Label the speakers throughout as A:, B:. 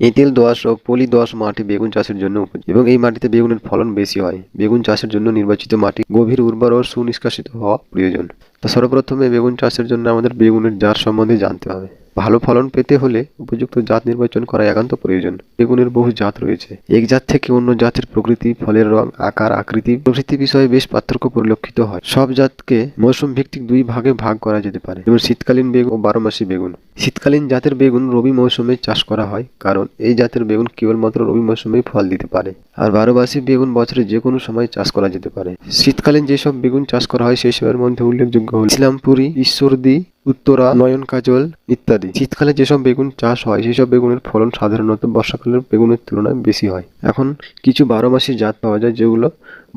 A: এঁটেল দোআঁশ ও পলি দোআঁশ মাটি বেগুন চাষের জন্য উপযোগী এবং এই মাটিতে বেগুনের ফলন বেশি হয়। বেগুন চাষের জন্য নির্বাচিত মাটি গভীর, উর্বর ও সুনিষ্কাশিত হওয়া প্রয়োজন। তা সর্বপ্রথমে বেগুন চাষের জন্য আমাদের বেগুনের জাত সম্বন্ধে জানতে হবে। ভালো ফলন পেতে হলে উপযুক্ত জাত নির্বাচন করা একান্ত প্রয়োজন। বেগুনের বহু জাত রয়েছে। এক জাত থেকে অন্য জাতের প্রকৃতি, ফলের রং, আকার, আকৃতি, প্রভৃতি বিষয়ে বেশ পার্থক্য পরিলক্ষিত হয়। সব জাতকে মৌসুম ভিত্তিক দুই ভাগে ভাগ করা যেতে পারে। যেমন শীতকালীন বেগুন ও বারোমাসী বেগুন। শীতকালীন জাতের বেগুন রবি মৌসুমে চাষ করা হয়, কারণ এই জাতের বেগুন কেবলমাত্র রবি মৌসুমেই ফল দিতে পারে। আর বারোমাসী বেগুন বছরে যে কোনো সময় চাষ করা যেতে পারে। শীতকালীন যেসব বেগুন চাষ করা হয় সেই সেসবের মধ্যে উল্লেখযোগ্য হল ইসলামপুরি, ঈশ্বরদী, উত্তরা, নয়ন কাজল ইত্যাদি। শীতকালে যেসব বেগুন চাষ হয় সেসব বেগুনের ফলন সাধারণত বর্ষাকালের বেগুনের তুলনায় বেশি হয়। এখন কিছু বারো মাসি জাত পাওয়া যায়, যেগুলো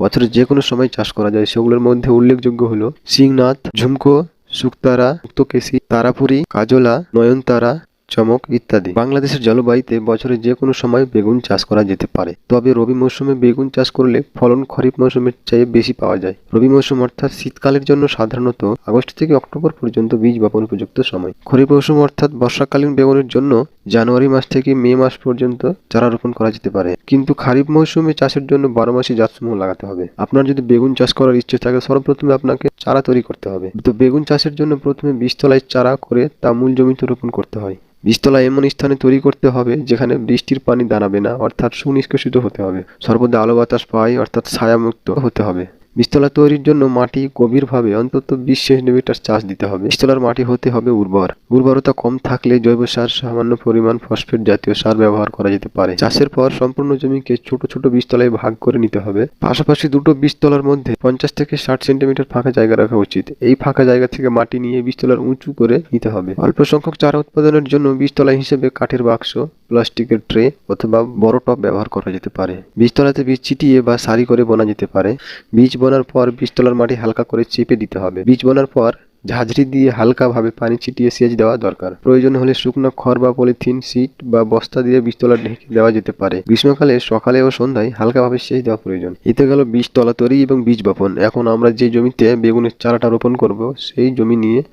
A: বছরের যে কোনো সময় চাষ করা যায়, সেগুলোর মধ্যে উল্লেখযোগ্য হলো সিংনাথ ঝুমকো শুকতারা মুক্তকেশী তারাপুরি, কাজলা, নয়নতারা, চমক ইত্যাদি। বাংলাদেশের জলবায়ুতে বছরে যে কোনো সময় বেগুন চাষ করা যেতে পারে। তবে রবি মৌসুমে বেগুন চাষ করলে ফলন খরিফ মৌসুমের চেয়ে বেশি পাওয়া যায়। রবি মৌসুম অর্থাৎ শীতকালের জন্য সাধারণত আগস্ট থেকে অক্টোবর পর্যন্ত বীজ বপন উপযুক্ত সময়। খরিফ মৌসুম অর্থাৎ বর্ষাকালীন বেগুনের জন্য জানুয়ারি মাস থেকে মে মাস পর্যন্ত চারা রোপণ করা যেতে পারে। কিন্তু খারিফ মৌসুমে চাষের জন্য বারো মাসি জাতসমূহ লাগাতে হবে। আপনার যদি বেগুন চাষ করার ইচ্ছে থাকে, সর্বপ্রথমে আপনাকে চারা তৈরি করতে হবে। তো বেগুন চাষের জন্য প্রথমে বীজতলায় চারা করে তা মূল জমিতে রোপণ করতে হয়। বীজতলা এমন স্থানে তৈরি করতে হবে যেখানে বৃষ্টির পানি দাঁড়াবে না, অর্থাৎ সুনিষ্কাশিত হতে হবে। সর্বদা আলো বাতাস পায়, অর্থাৎ ছায়ামুক্ত হতে হবে। বীজতলা তৈরির জন্য মাটি গভীরভাবে, অন্তত বিশ সেন্টিমিটার চাষ দিতে হবে। বীজতলার মাটি হতে হবে উর্বর। উর্বরতা কম থাকলে জৈব সার, সামান্য পরিমাণ ফসফেট জাতীয় সার ব্যবহার করা যেতে পারে। চাষের পর সম্পূর্ণ জমিকে ছোট ছোট বীজতলায় ভাগ করে নিতে হবে। পাশাপাশি দুটো বীজতলার মধ্যে পঞ্চাশ থেকে ষাট সেন্টিমিটার ফাঁকা জায়গা রাখা উচিত। এই ফাঁকা জায়গা থেকে মাটি নিয়ে বীজতলার উঁচু করে নিতে হবে। অল্প সংখ্যক চারা উৎপাদনের জন্য বীজতলা হিসেবে কাঠের বাক্স প্লাস্টিকের ট্রে অথবা বড় টব ব্যবহার করা যেতে পারে। বীজতলাতে বীজ ছিটিয়ে বা সারি করে বোনা যেতে পারে। বীজ বোনার পর বীজতলার মাটি হালকা করে চেপে দিতে হবে। বীজ বোনার পর ঝাঁঝরি দিয়ে হালকাভাবে পানি ছিটিয়ে সেচ দেওয়া দরকার। প্রয়োজন হলে শুকনো খড় বা পলিথিন, সিট বা বস্তা দিয়ে বীজতলা ঢেকে দেওয়া যেতে পারে। গ্রীষ্মকালে, সকালে ও সন্ধ্যায় হালকাভাবে সেচ দেওয়া প্রয়োজন। এতে গেল বীজতলা তৈরি এবং বীজ বপন। এখন আমরা যে জমিতে বেগুনের চারাটা রোপণ করব, সেই জমি নিয়ে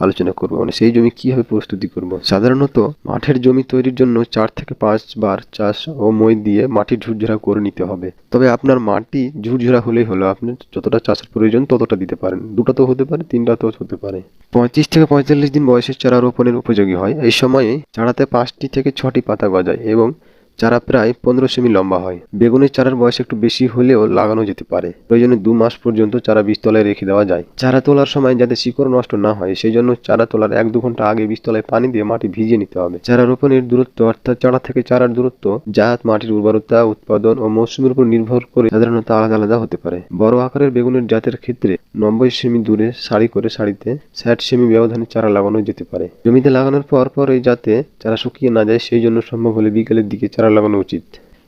A: আলোচনা করব। মানে সেই জমি কীভাবে প্রস্তুতি করব? সাধারণত মাঠের জমি তৈরির জন্য চার থেকে পাঁচ বার চাষ ও মই দিয়ে মাটি ঝুরঝরা করে নিতে হবে। তবে আপনার মাটি ঝুরঝরা হলেই হলো। আপনি যতটা চাষের প্রয়োজন ততটা দিতে পারেন। দুটো তো হতে পারে, তিনটা তো হতে পারে। পঁয়ত্রিশ থেকে পঁয়তাল্লিশ দিন বয়সের চারা রোপণের উপযোগী হয়। এই সময়ে চারাতে পাঁচটি থেকে ছটি পাতা গজায় এবং চারা প্রায় পনেরো সেমি লম্বা হয়। বেগুনের চারার বয়স একটু বেশি হলেও লাগানো যেতে পারে। প্রয়োজনে দু মাস পর্যন্ত চারা বীজতলায় রেখে দেওয়া যায়। চারা তোলার সময় যাতে শিকড় নষ্ট না হয় সেই জন্য চারা তোলার এক দু ঘণ্টা আগে বীজতলায় পানি দিয়ে মাটি ভিজিয়ে নিতে হবে। চারা রোপণের দূরত্ব অর্থাৎ চারা থেকে চারার দূরত্ব, জাত, মাটির উর্বরতা, উৎপাদন ও মৌসুমের উপর নির্ভর করে সাধারণত আলাদা আলাদা হতে পারে। বড় আকারের বেগুনের জাতের ক্ষেত্রে নব্বই সেমি দূরে সারি করে সারিতে ষাট সেমি ব্যবধানে চারা লাগানো যেতে পারে। জমিতে লাগানোর পর পর এই যাতে চারা শুকিয়ে না যায়, সেই জন্য সম্ভব হলে বিকেলের দিকে চারা লাগানো উচিত।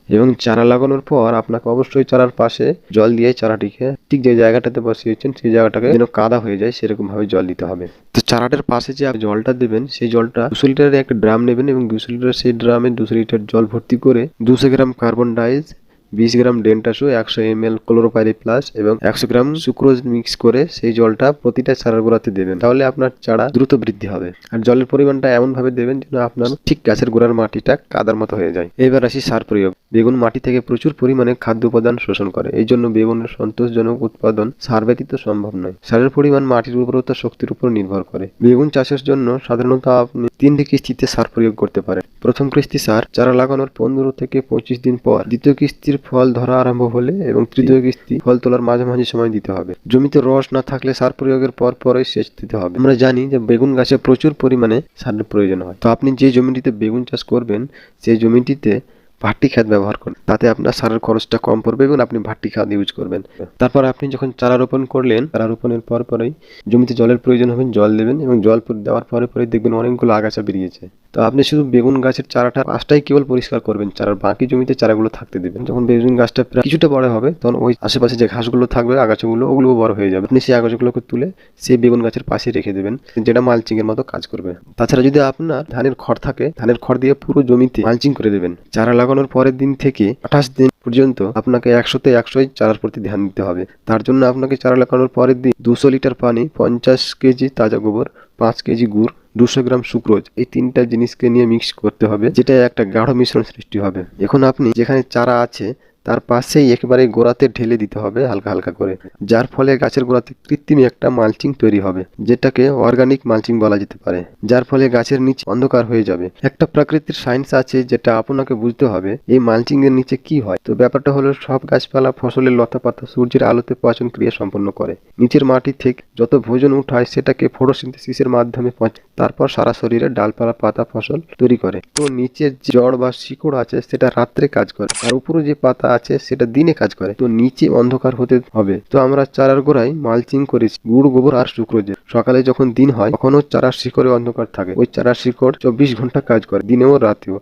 A: এবং চারা লাগানোর পর আপনাকে অবশ্যই চারার পাশে জল দিয়ে চারাটিকে ঠিক যে জায়গাটাতে বসিয়েছেন, সেই জায়গাটাকে যেন কাদা হয়ে যায় সেরকম ভাবে জল দিতে হবে। তো চারাটার পাশে যে জলটা দেবেন, সেই জলটা দুশো লিটারের একটা ড্রাম নেবেন এবং দুশো লিটার সেই ড্রামে দুশো লিটার জল ভর্তি করে দুশো গ্রাম কার্বন ডাইজ বিশ গ্রাম ডেন্টাসু, একশো এম এল ক্লোরোপাইরি প্লাস এবং একশো গ্রাম সুক্রোজ মিক্স করে সেই জলটা প্রতিটা চারার গোড়াতে দেবেন। তাহলে আপনার চারা দ্রুত বৃদ্ধি হবে। আর জলের পরিমাণটা এমনভাবে দেবেন যেন আপনার ঠিক গাছের গোড়ার মাটিটা কাদার মতো হয়ে যায়। এবার আসি সার প্রয়োগ। বেগুন মাটি থেকে প্রচুর পরিমাণে খাদ্য উপাদান শোষণ করে। এই জন্য বেগুনের সন্তোষজনক উৎপাদন সার ব্যতীত সম্ভব নয়। সারের পরিমাণ মাটির উর্বরতা শক্তির উপর নির্ভর করে। বেগুন চাষের জন্য সাধারণত আপনি তিনটি কিস্তিতে সার প্রয়োগ করতে পারেন। প্রথম কিস্তি সার, চারা লাগানোর পনেরো থেকে পঁচিশ দিন পর। দ্বিতীয় কিস্তির ফল ধরা আরম্ভ হলে এবং তৃতীয় কিস্তি ফল তোলার মাঝামাঝি সময় দিতে হবে। জমিতে রস না থাকলে সার প্রয়োগের পর পরই সেচ দিতে হবে। আমরা জানি যে বেগুন গাছে প্রচুর পরিমাণে সারের প্রয়োজন হয়। তো আপনি যে জমিটিতে বেগুন চাষ করবেন, সেই জমিটিতে ভাট্টি খাদ ব্যবহার করুন। তাতে আপনার সারের খরচটা কম পড়বে এবং আপনি ভাট্টি খাদ ইউজ করবেন। তারপর আপনি যখন চারা রোপণ করলেন, চারা রোপণের পর পরেই জমিতে জলের প্রয়োজন হবে, জল দেবেন এবং জল দেওয়ার পরে পরে দেখবেন অনেকগুলো আগাছা বেরিয়েছে। তো আপনি শুধু বেগুন গাছের চারাটা পাঁচটাই কেবল পরিষ্কার করবেন, চারার বাকি জমিতে চারাগুলো থাকতে দেবেন। যখন বেগুন গাছটা প্রায় কিছুটা বড় হবে, তখন ওই আশেপাশে যে ঘাসগুলো থাকবে, আগাছাগুলো ওগুলো বড় হয়ে যাবে। আপনি সেই আগাছাগুলোকে তুলে সেই বেগুন গাছের পাশে রেখে দেবেন, যেটা মালচিং এর মতো কাজ করবে। তাছাড়া যদি আপনার ধানের খড় থাকে, ধানের খড় দিয়ে পুরো জমিতে মালচিং করে দেবেন, চারা লাগানোর পরের দিন থেকে আঠাশ দিন পর্যন্ত আপনাকে একশোতে একশোই চারার প্রতি ধ্যান দিতে হবে। তার জন্য আপনাকে চারা লাগানোর পরের দিন দুশো লিটার পানি, পঞ্চাশ কেজি তাজা গোবর, পাঁচ কেজি গুড়, দুশো গ্রাম সুক্রোজ এই তিনটা জিনিসকে নিয়ে মিক্স করতে হবে, যেটা একটা গাঢ় মিশ্রণ সৃষ্টি হবে। এখন আপনি যেখানে চারা আছে তার পাশেই একেবারে গোড়াতে ঢেলে দিতে হবে হালকা হালকা করে, যার ফলে গাছের গোড়াতে কৃত্রিম একটা মালচিং তৈরি হবে, যেটাকে অর্গানিক মালচিং বলা যেতে পারে, যার ফলে গাছের নিচে অন্ধকার হয়ে যাবে। একটা প্রাকৃতিক সায়েন্স আছে যেটা আপনাকে বুঝতে হবে এই মালচিং এর নিচে কি হয়। তো ব্যাপারটা হলো সব গাছপালা ফসলের লতা পাতা সূর্যের আলোতে পচন ক্রিয়া সম্পন্ন করে। নিচের মাটি থেকে যত ভোজন উঠায় সেটাকে ফটোসিনথেসিসের মাধ্যমে পচে, তারপর সারা শরীরে ডালপালা, পাতা ফসল তৈরি করে। তো নিচের জড় বা শিকড় আছে সেটা রাত্রে কাজ করে, আর উপরে যে পাতা আছে, সেটা দিনে কাজ করে। তো নিচে অন্ধকার হতে হবে। তো আমরা চারার গোড়ায় মালচিং করেছি। গুড়, গোবর আর শুক্রোজে সকালে যখন দিন হয়, তখনও চারার শিকড়ে অন্ধকার থাকে। ওই চারার শিকড় চব্বিশ ঘণ্টা কাজ করে, দিনেও রাতেও।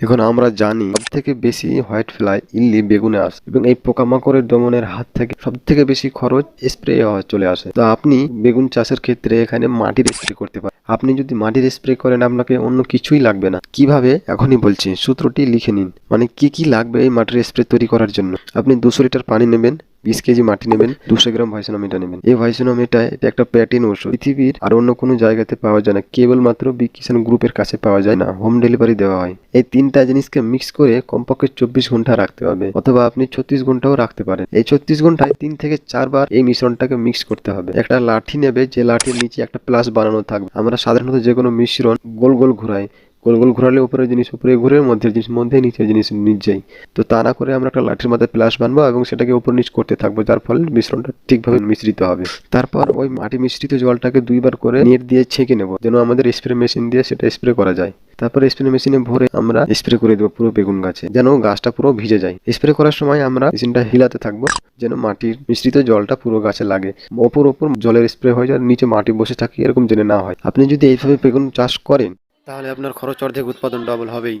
A: এখন আমরা জানি সব থেকে বেশি হোয়াইট ফ্লাই ইল্লি বেগুনে আসে এবং এই পোকামাকড়ের দমনের হাত থেকে সব থেকে বেশি খরচ স্প্রে চলে আসে। তো আপনি বেগুন চাষের ক্ষেত্রে এখানে মাটির স্প্রে করতে পারেন। আপনি যদি মাটির স্প্রে করেন, আপনাকে অন্য কিছুই লাগবে না। কীভাবে? এখনই বলছি, সূত্রটি লিখে নিন। মানে কি কি লাগবে এই মাটির স্প্রে তৈরি করার জন্য? আপনি দুশো লিটার পানি নেবেন বিশ কেজি মাটি নেবেন, দুশো গ্রাম ভাইসোনামিটা নেবেন। এই ভাইসোনামিটা এটা একটা প্যাটিন ওষুধ। পৃথিবীর আর অন্য কোনো জায়গাতে পাওয়া যায় না, কেবলমাত্র বি কিষান গ্রুপের কাছে পাওয়া যায় না, হোম ডেলিভারি দেওয়া হয়। এই তিনটা জিনিসকে মিক্স করে কমপক্ষে চব্বিশ ঘণ্টা রাখতে হবে, অথবা আপনি ছত্রিশ ঘন্টাও রাখতে পারেন। এই ছত্রিশ ঘন্টায় তিন থেকে চারবার এই মিশ্রণটাকে মিক্স করতে হবে। একটা লাঠি নেবে, যে লাঠির নিচে একটা প্লাস বানানো থাকবে। আমরা সাধারণত যে কোনো মিশ্রণ গোল গোল ঘুরাই গোল গোল ঘোরালে উপরের জিনিস, উপরে ঘুরে মধ্যের জিনিস, মধ্যে নিচের জিনিস নিচ যাই। তো তা না করে আমরা একটা লাঠির মাথায় প্লাস বানবো এবং সেটাকে উপর নিচ করতে থাকব, যার ফলে মিশ্রণটা ঠিকভাবে মিশ্রিত হবে। তারপর ওই মাটি মিশ্রিত জলটাকে দুইবার করে নেট দিয়ে ছেঁকে নেব, যেন আমাদের স্প্রে মেশিন দিয়ে সেটা স্প্রে করা যায়। তারপর স্প্রে মেশিনে ভরে আমরা স্প্রে করে দেবো পুরো বেগুন গাছে, যেন গাছটা পুরো ভিজে যায়। স্প্রে করার সময় আমরা মেশিনটা হিলাতে থাকব, যেন মাটির মিশ্রিত জলটা পুরো গাছে লাগে। ওপর ওপর জলের স্প্রে হয়ে যায়, নিচে মাটি বসে থাকে, এরকম জেনে না হয়। আপনি যদি এইভাবে বেগুন চাষ করেন তাহলে আপনার খরচ অর্ধেক উৎপাদন ডবল হবেই।